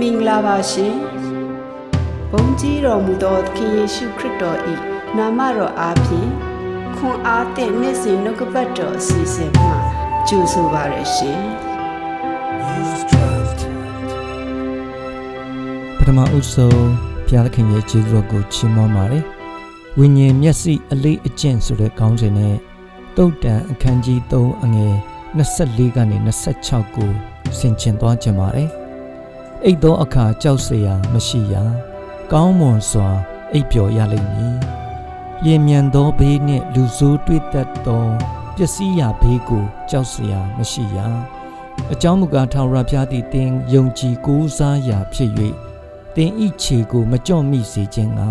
မင်္ဂလာပါရှင်ဘုန်းကြီးတော်မူသောသခင်ယေရှုခရစ်တော်၏နာမတော်အားဖြင့်ခွန်အားသည့်နေ့စဉ်နှုတ်ကပတ်တော်အစီအစဉ်မှာကြိုဆိုပါရရှင်ပထမအုပ်ဆုံးဘုရားသခင်ရဲ့ကျေးဇူးတော်ကိုချီးမွမ်းပါတယ်။ဝိညာဉ်မျက်စိအလေးအကျင့်ဆိုတဲ့ခေါင်းစဉ်နဲ့တုတ်တန်အခန်းကြီး3အငယ်24ကနေ26ကိုဆင်ခြင်သွားကြပါတယ်။ အိတ်သောအခါကြောက်เสียမရှိရ။ကောင်းမွန်စွာအိပ်ပျော်ရလိမ့်မည်။လျင်မြန်သောဘေးနှင့်လူဆိုးတွေ့တတ်သောပျက်စီးရာဘေးကိုကြောက်เสียမရှိရ။အကြောင်းမူကားထာဝရဘုရားသည်တင်ယုံကြည်ကိုးစားရာဖြစ်၍တင်ဤခြေကိုမကြော့မိစေခြင်းက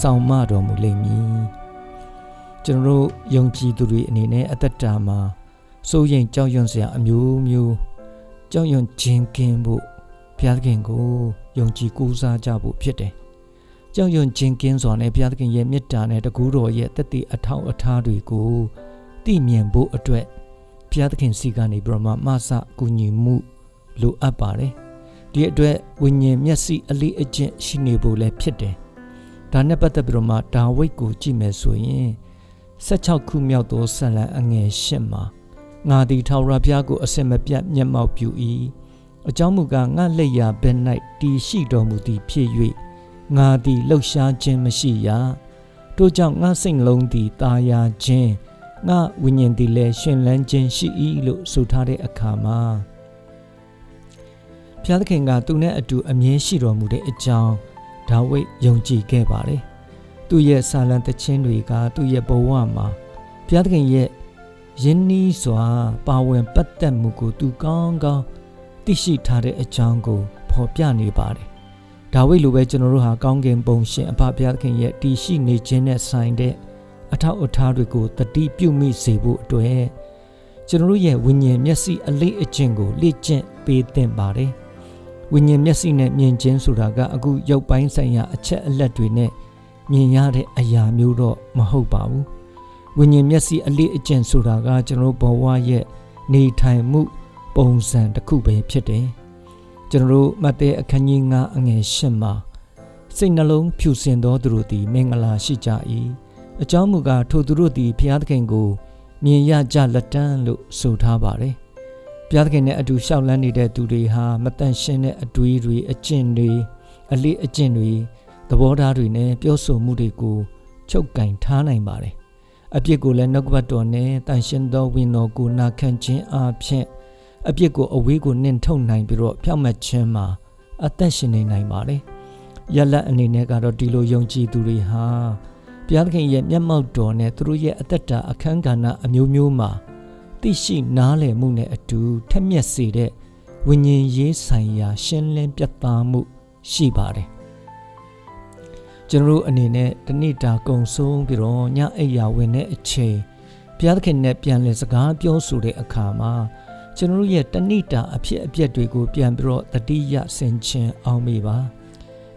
ဆောင်မတော်မူလိမ့်မည်ကျွန်တော်တို့ယုံကြည်သူတွေအနေနဲ့အသက်တာမှာစိုးရိမ်ကြောက်ရွံ့စရာအမျိုးမျိုးကြောက်ရွံ့ခြင်းကင်းဖို့ ဘုရားသခင်ကိုယုံကြည်ကိုးစားကြဖို့ဖြစ်တယ်ကြောက်ရွံ့ခြင်းကင်းစွာနဲ့ဘုရားသခင်ရဲ့မေတ္တာနဲ့တကူတော်ရဲ့တသက်အထောက်အထားတွေကိုသိမြင်ဖို့အတွက်ဘုရားသခင်စီကနေပြီးတော့မှမဆကူညီမှုလိုအပ်ပါတယ်ဒီအတွက်ဝိညာဉ်မျက်စိအလေးအကျင့်ရှိနေဖို့လည်းဖြစ်တယ်။ဒါနဲ့ပတ်သက်ပြီးတော့မှဒါဝိတ်ကိုကြည့်မယ်ဆိုရင်16ခုမြောက်သောဆလံအငယ်၈မှာငါသည်ထာဝရဘုရားကိုအစင်မပြတ်မျက်မှောက်ပြု၏ အကြောင်းမူကားငါလက်ရာဘက်၌တည်ရှိတော်မူသည်ဖြစ်၍ငါသည်လှုပ်ရှားခြင်းမရှိရတို့ကြောင့်ငါစိတ်လုံးသည်တာယာခြင်းငါဝိညာဉ်သည်လည်းရှင်လန်းခြင်းရှိ၏လို့ဆိုထားတဲ့အခါမှာဘုရားသခင်ကသူနဲ့အတူအမြဲရှိတော်မူတဲ့အကြောင်းဒါဝိဒ်ယုံကြည်ခဲ့ပါတယ်။သူ့ရဲ့ဆာလံတခြင်းတွေကသူ့ရဲ့ဘဝမှာဘုရားသခင်ရဲ့ယင်းနီးစွာပါဝင်ပတ်သက်မှုကိုသူကောင်းကောင်း သိရှိထားတဲ့အကြောင်းကိုဖော်ပြနေပါတယ်။ဒါဝိဒ်လိုပဲကျွန်တော်တို့ဟာကောင်းကင်ဘုံရှင်အဖဘုရားသခင်ရဲ့တည်ရှိနေခြင်းနဲ့ဆိုင်တဲ့အထောက်အထားတွေကိုတတိပြုမိစေဖို့အတွက်ကျွန်တော်တို့ရဲ့ဝိညာဉ်မျက်စိအလေးအကျင့်ကိုလေ့ကျင့်ပေးသင့်ပါတယ်။ဝိညာဉ်မျက်စိနဲ့မြင်ခြင်းဆိုတာကအခုရုပ်ပိုင်းဆိုင်ရာအချက်အလက်တွေနဲ့မြင်ရတဲ့အရာမျိုးတော့မဟုတ်ပါဘူးဝိညာဉ်မျက်စိအလေးအကျင့်ဆိုတာကကျွန်တော်ဘဝရဲ့နေထိုင်မှု ပုံစံတစ်ခုပဲဖြစ်တယ်ကျွန်တော်မဿဲအခန်းကြီး9အငယ်10မှာစိတ်နှလုံးဖြူစင်သောသူတို့သည်မင်္ဂလာရှိကြ၏အကြောင်းမူကားထိုသူတို့သည်ဘုရားသခင်ကိုမြင်ရကြလက်တန်းလို့ဆိုထားပါတယ်ဘုရားသခင်နဲ့အတူရှောက်လန်းနေတဲ့သူတွေဟာမတန့်ရှင်းတဲ့အတွေးတွေအကျင့်တွေအလေးအကျင့်တွေသဘောထားတွေနဲ့ပြောဆိုမှုတွေကိုချုပ်ကင်ထားနိုင်ပါတယ်အပြစ်ကိုလည်းနှုတ်ကပတ်တော်နဲ့တန်ရှင်းသောဝိညာဉ်ကိုနာခံခြင်းအပြင် အပြစ်ကိုအဝေးကိုနှင်ထုတ်နိုင်ပြီးတော့ဖြောက်မှတ်ခြင်းမှာအသက်ရှင်နေနိုင်ပါတယ်ရလက်အနေနဲ့ကတော့ဒီလိုယုံကြည်သူတွေဟာဘုရားသခင်ရဲ့မျက်မှောက်တော်နဲ့သူတို့ရဲ့အသက်တာအခန်းကဏ္ဍအမျိုးမျိုးမှာသိရှိနားလည်မှုနဲ့အတူထက်မြက်စေတဲ့ဝိညာဉ်ရေးဆိုင်ရာ ရှင်းလင်းပြသမှုရှိပါတယ်ကျွန်တော်တို့အနေနဲ့တနေ့တာကုံဆုံးပြီးတော့ညအိပ်ရာဝင်တဲ့အချိန်ဘုရားသခင်နဲ့ပြန်လည်စကားပြောဆိုတဲ့အခါမှာ ကျွန်တော်ရဲ့တဏိတာအဖြစ်အပျက်တွေကိုပြန်ပြီးတော့တတိယဆင်ခြင်အောင်မိပါ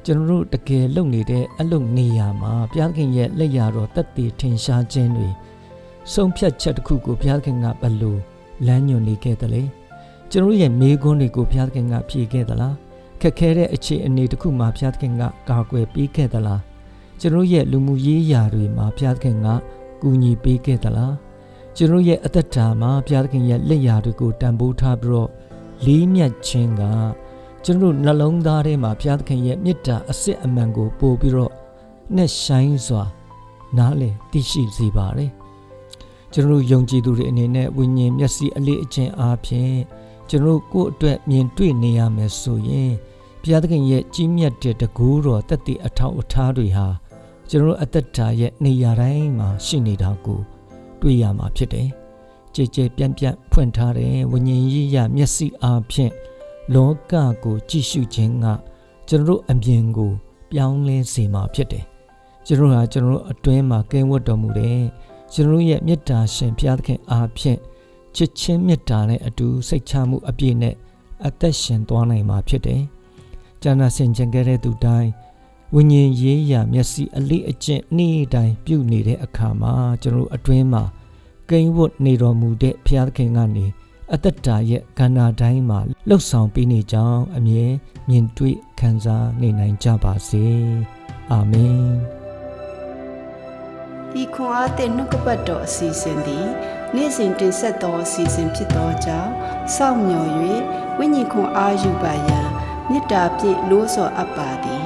ကျွန်တော်တို့တကယ်လုပ်နေတဲ့အလုပ်နေရာမှာဘုရားခင်ရဲ့လက်ရာတော်တက်တည်ထင်ရှားခြင်းတွေဆုံးဖြတ်ချက်တစ်ခုကိုဘုရားခင်ကဘယ်လိုလမ်းညွှန်နေခဲ့သလဲကျွန်တော်ရဲ့မေးခွန်းတွေကိုဘုရားခင်ကဖြေခဲ့သလားခက်ခဲတဲ့အခြေအနေတစ်ခုမှာဘုရားခင်ကကာကွယ်ပေးခဲ့သလားကျွန်တော်ရဲ့လူမှုရေးရာတွေမှာဘုရားခင်ကကူညီပေးခဲ့သလား ကျွန်တော်ရဲ့အသက်တာမှာဘုရားခင်ရဲ့လက်ရာတွေကိုတန်ဖိုးထားပြီးတော့လေးမြတ်ခြင်းကကျွန်တော်နှလုံးသားထဲမှာဘုရားသခင်ရဲ့မေတ္တာအစစ်အမှန်ကိုပို့ပြီးတော့နဲ့ဆိုင်စွာ နားလည်သိရှိစေပါတယ်ကျွန်တော်ယုံကြည်သူတွေအနေနဲ့ဝိညာဉ်မျက်စိအလေးအကျင့်အားဖြင့်ကျွန်တော်ကိုယ့်အတွက်မြင်တွေ့နေရမယ်ဆိုရင်ဘုရားသခင်ရဲ့ကြီးမြတ်တဲ့တကူတော်တက်တည်အထောက်အထားတွေဟာကျွန်တော်အသက်တာရဲ့နေရာတိုင်းမှာရှိနေတာကို တွေ့ရမှာဖြစ်တယ်။ကြည်ကြဲပြန့်ပြန့်ဖွင့်ထားတဲ့ဝိညာဉ်ရေးရမျက်စိအားဖြင့်လောကကိုကြည့်ရှုခြင်းကကျွန်တော်အမြင်ကိုပြောင်းလဲစေမှာဖြစ်တယ်။ကျွန်တော်ဟာကျွန်တော်အတွင်းမှာကဲဝတ်တော်မူတဲ့ကျွန်တော်ရဲ့မေတ္တာရှင်ဘုရားသခင်အားဖြင့်ချစ်ချင်းမေတ္တာနဲ့အတူစိတ်ချမှုအပြည့်နဲ့အသက်ရှင်သွားနိုင်မှာဖြစ်တယ်။ကျမ်းစာဆင်ခြင်ခဲ့တဲ့သူတိုင်း ဝိညာဉ်ရေးရာမျက်စိအလေးအကျင့်နေ့တိုင်းပြုနေတဲ့အခါမှာကျွန်တော်အတွင်းမှာကိန်းဝတ်နေတော်မူတဲ့ဘုရားသခင်ကနေအသက်တာရဲ့ကန္နာတိုင်းမှာလှုပ်ဆောင်ပေးနေကြောင်းအမြဲမြင်တွေ့ခံစားနေနိုင်ကြပါစေအာမင်ဤခွန်အားသည့်နှုတ်ကပတ်တော်အစီအစဉ်သည်နေ့စဉ်တင်ဆက်သောအစီအစဉ်ဖြစ်သောကြောင့်စောင့်မျှော်၍ဝိညာဉ်ခွန်အားယူပါရန်မေတ္တာဖြင့်လို့ဆော်အပ်ပါသည်